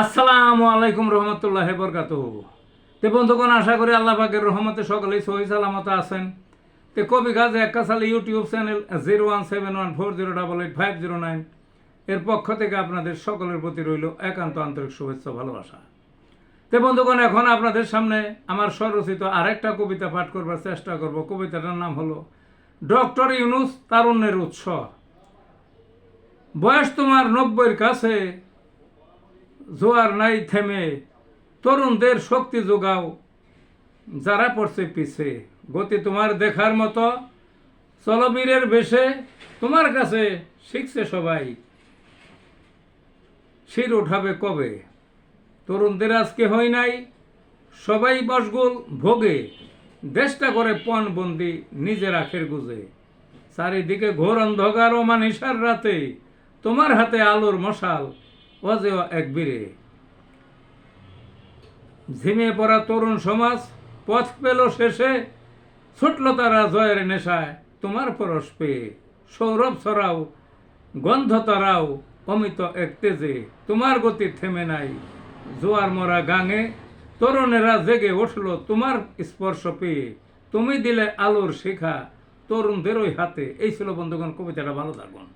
আসসালামু আলাইকুম রহমতুল্লাহ বরকাত তে বন্ধুগণ, আশা করি আল্লাহ পাকের রহমতে সকলেই সহি সালামত আছেন। তে কবি গাছ একাশালী YouTube channel zero one seven one four zero double eight five zero nine এর পক্ষ থেকে আপনাদের সকলের প্রতি রইল একান্ত আন্তরিক শুভেচ্ছা ভালোবাসা। তে বন্ধুগণ, এখন আপনাদের সামনে আমার স্বরচিত আরেকটা কবিতা পাঠ করবার চেষ্টা করব। কবিতাটার নাম হলো ডক্টর ইউনুস তারুণ্যের উৎস। বয়স তোমার নব্বইয়ের কাছে জোয়ার নাই থেমে, তরুণদের শক্তি যোগাও। যারা পড়ছে পিছে, গতি তোমার দেখার মতো। চলবীরের বেশে, তোমার কাছে শিখছে সবাই। শির উঠাবে কবে? তরুণদের আজকে হয় নাই। সবাই বসগুল ভোগে। দেশটা করে পণ বন্দি নিজের আখের গুজে। চারিদিকে ঘোর অন্ধকার ও মানিসার রাতে। তোমার হাতে আলোর মশাল। অজেয় এক বীরে ঝিমিয়ে পড়া তরুণ সমাজ পথ পেল শেষে, ছুটল তারা জয়ের নেশায়, তোমার পরশ পেয়ে। সৌরভ ছড়াও গন্ধ তারাও, অমিত এক তেজে, তোমার গতি থেমে নাই। জোয়ার মরা গাঙে, তরুণেরা জেগে উঠল তোমার স্পর্শ পেয়ে। তুমি দিলে আলোর শিখা, তরুণদের ওই হাতে। এই ছিল বন্ধুগণ, কবিতাটা ভালো থাকুন।